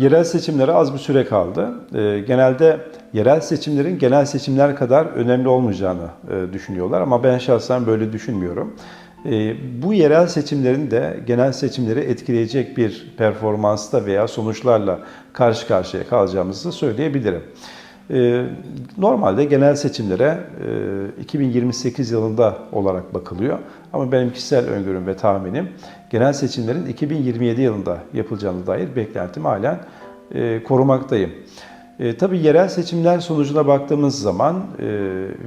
Yerel seçimlere az bir süre kaldı. Ee, genelde yerel seçimlerin genel seçimler kadar önemli olmayacağını e, düşünüyorlar ama ben şahsen böyle düşünmüyorum. Ee, bu yerel seçimlerin de genel seçimleri etkileyecek bir performansta veya sonuçlarla karşı karşıya kalacağımızı söyleyebilirim. Ee, Normalde genel seçimlere e, 2028 yılında olarak bakılıyor. Ama benim kişisel öngörüm ve tahminim genel seçimlerin 2027 yılında yapılacağına dair beklentim halen e, korumaktayım. E, tabii yerel seçimler sonucuna baktığımız zaman, e,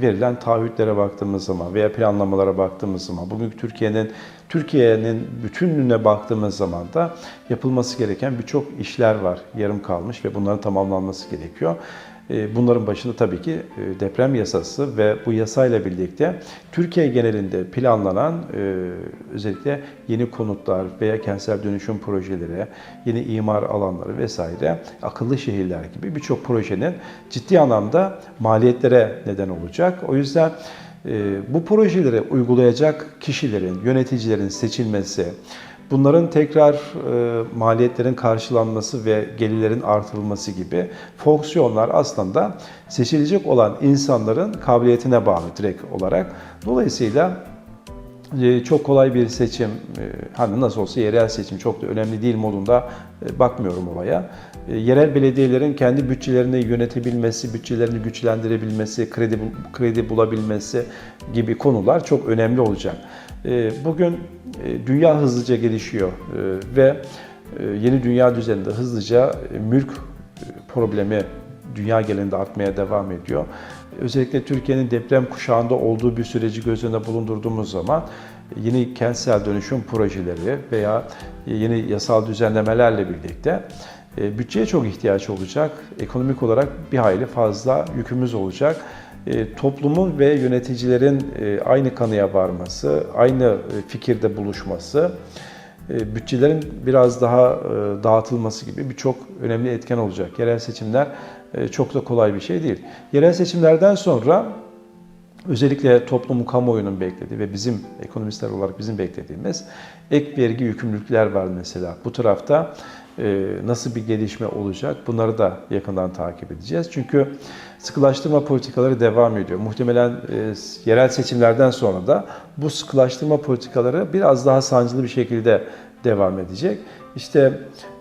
verilen taahhütlere baktığımız zaman veya planlamalara baktığımız zaman, bugünkü Türkiye'nin Türkiye'nin bütünlüğüne baktığımız zaman da yapılması gereken birçok işler var, yarım kalmış ve bunların tamamlanması gerekiyor. E, Bunların başında tabii ki e, deprem yasası ve bu yasayla birlikte Türkiye genelinde planlanan e, özellikle yeni konutlar veya kentsel dönüşüm projeleri, yeni imar alanları vesaire, akıllı şehirler gibi birçok projenin ciddi anlamda maliyetlere neden olacak. O yüzden bu projeleri uygulayacak kişilerin, yöneticilerin seçilmesi, Bunların tekrar e, maliyetlerin karşılanması ve gelirlerin artırılması gibi fonksiyonlar aslında seçilecek olan insanların kabiliyetine bağlı direkt olarak. Dolayısıyla e, çok kolay bir seçim, e, hani nasıl olsa yerel seçim çok da önemli değil modunda e, bakmıyorum olaya. Yerel belediyelerin kendi bütçelerini yönetebilmesi, bütçelerini güçlendirebilmesi, kredi kredi bulabilmesi gibi konular çok önemli olacak. E, Bugün e, dünya hızlıca gelişiyor e, ve e, yeni dünya düzeninde hızlıca mülk problemi dünya genelinde artmaya devam ediyor. Özellikle Türkiye'nin deprem kuşağında olduğu bir süreci göz önüne bulundurduğumuz zaman yeni kentsel dönüşüm projeleri veya yeni yasal düzenlemelerle birlikte bütçeye çok ihtiyaç olacak. Ekonomik olarak bir hayli fazla yükümüz olacak. E, Toplumun ve yöneticilerin e, aynı kanıya varması, aynı e, fikirde buluşması, bütçelerin biraz daha dağıtılması gibi birçok önemli etken olacak. Yerel seçimler çok da kolay bir şey değil. Yerel seçimlerden sonra özellikle toplumun kamuoyunun beklediği ve bizim ekonomistler olarak bizim beklediğimiz ek vergi yükümlülükler var mesela. Bu tarafta nasıl bir gelişme olacak bunları da yakından takip edeceğiz. Çünkü sıkılaştırma politikaları devam ediyor. Muhtemelen e, yerel seçimlerden sonra da bu sıkılaştırma politikaları biraz daha sancılı bir şekilde devam edecek. İşte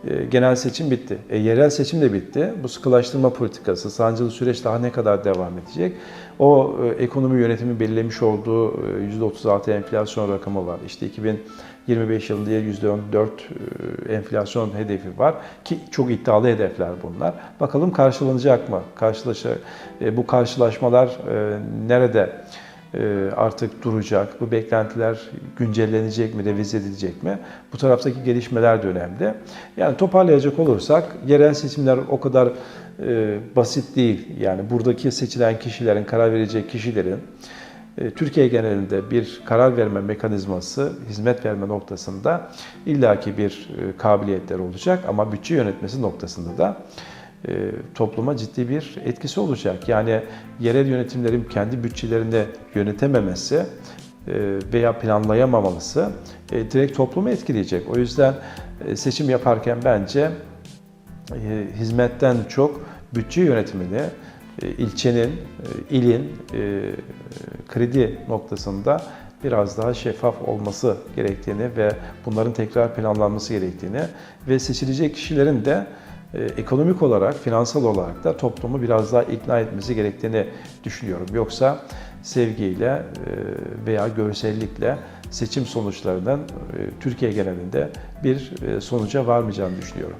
e, genel seçim bitti. E, yerel seçim de bitti. Bu sıkılaştırma politikası, sancılı süreç daha ne kadar devam edecek? O e, ekonomi yönetimi belirlemiş olduğu e, %36 enflasyon rakamı var. İşte 2025 yılında %14 e, enflasyon hedefi var ki çok iddialı hedefler bunlar. Bakalım karşılanacak mı? Karşılaşa, e, bu karşılaşmalar e, nerede? E, artık duracak, bu beklentiler güncellenecek mi, revize edilecek mi? Bu taraftaki gelişmeler de önemli. Yani toparlayacak olursak yerel seçimler o kadar e, basit değil. Yani buradaki seçilen kişilerin, karar verecek kişilerin e, Türkiye genelinde bir karar verme mekanizması, hizmet verme noktasında illaki bir e, kabiliyetler olacak ama bütçe yönetmesi noktasında da topluma ciddi bir etkisi olacak. Yani yerel yönetimlerin kendi bütçelerini yönetememesi e, veya planlayamaması e, direkt toplumu etkileyecek. O yüzden seçim yaparken bence hizmetten çok bütçe yönetimini ilçenin, ilin kredi noktasında biraz daha şeffaf olması gerektiğini ve bunların tekrar planlanması gerektiğini ve seçilecek kişilerin de e, ekonomik olarak, finansal olarak da toplumu biraz daha ikna etmesi gerektiğini düşünüyorum. Yoksa sevgiyle e, veya görsellikle seçim sonuçlarının e, Türkiye genelinde bir sonuca varmayacağını düşünüyorum.